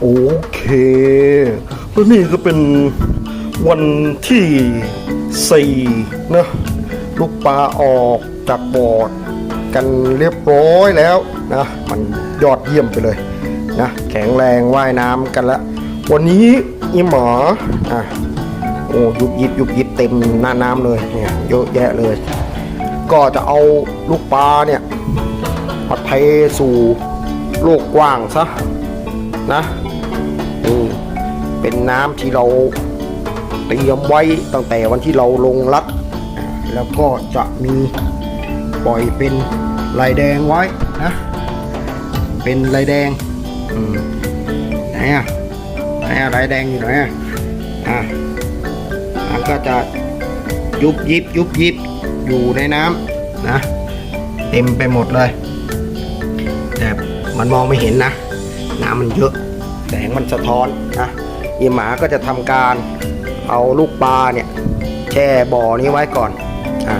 โอเคแล้วนี่ก็เป็นวันที่สี่นะลูกปลาออกจากบ่อกันเรียบร้อยแล้วนะมันยอดเยี่ยมไปเลยนะแข็งแรงว่ายน้ำกันล้ววันนี้อีหมออะโอ้ยุบยิบยุบยิบเต็มหน้าน้ำเลยเนี่ยเยอะแยะเลย ก็จะเอาลูกปลาเนี่ยมาเทสู่โลกกว้างซะ นะนี่เป็นน้ำที่เราเตรียมไว้ตั้งแต่วันที่เราลงรัก แล้วก็จะมีปล่อยเป็นลายแดงไว้นะ เป็นลายแดงอไหนอะไหนอะลายแดงอยู่ไหนอะอะมันก็จะยุบยิบยุบยิบอยู่ในน้ำนะ เต็มไปหมดเลย แต่มันมองไม่เห็นนะ น้ำมันเยอะ แสงมันสะท้อนนะยีหมาก็จะทำการเอาลูกปลาเนี่ยแช่บ่อนี้ไว้ก่อนอ่า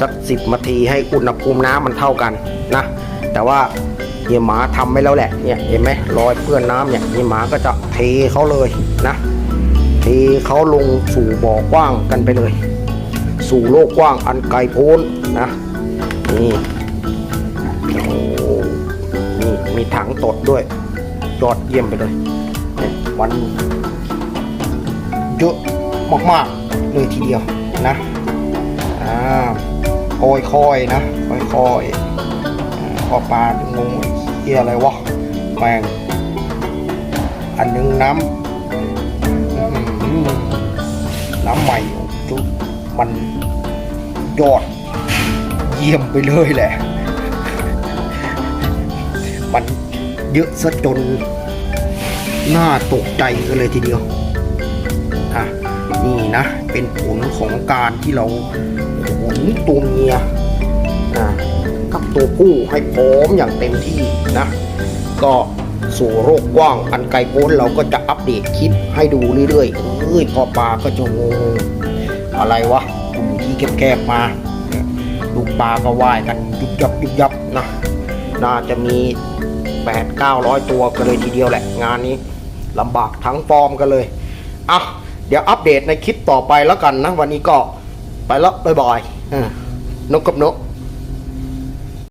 สักสิบนาทีให้อุณหภูมิน้ำมันเท่ากันนะแต่ว่าเฮียหมาทำไว้แล้วแหละเนี่ยเห็นไหมรอยเปื้อนน้ำเนี่ยเฮียหมาก็จะเทเขาเลยนะเทเขาลงสู่บ่อกว้างกันไปเลย สู่โลกกว้างอันไกลโพ้นนะนี่โอ้นี่มีถังตดด้วย ยอดเยี่ยมไปเลยเนี่ยมันเยอะมากๆเลยทีเดียวนะอ่าค่อยๆนะค่อยๆอ่าพอปลางงเฮียอะไรวะแมงอันหนึงน้ำน้ำใหม่จุมันยอดเยี่ยมไปเลยแหละ มัน เยอะซะจนน่าตกใจกันเลยทีเดียวอะนี่นะ เป็นผลของการที่เราขนตัวเมียอะกับตัวผู้ให้พร้อมอย่างเต็มที่นะ ก็สู่โรคกว้างอันไกลโพ้นเราก็จะอัปเดตคลิปให้ดูเรื่อยๆเอ้ยพอปลาก็จะงงอะไรวะอยู่ที่แคบๆมา ลูกปลาก็ว่ายกันยุบยับยุบยับนะ น่าจะมี 8 9 0 0 ตัวกันเลยทีเดียวแหละ งานนี้ลำบากทั้งฟอร์มกันเลยอะเดี๋ยวอัปเดตในคลิปต่อไปแล้วกันนะ วันนี้ก็ไปแล้วบ๊ายบายนกกับนก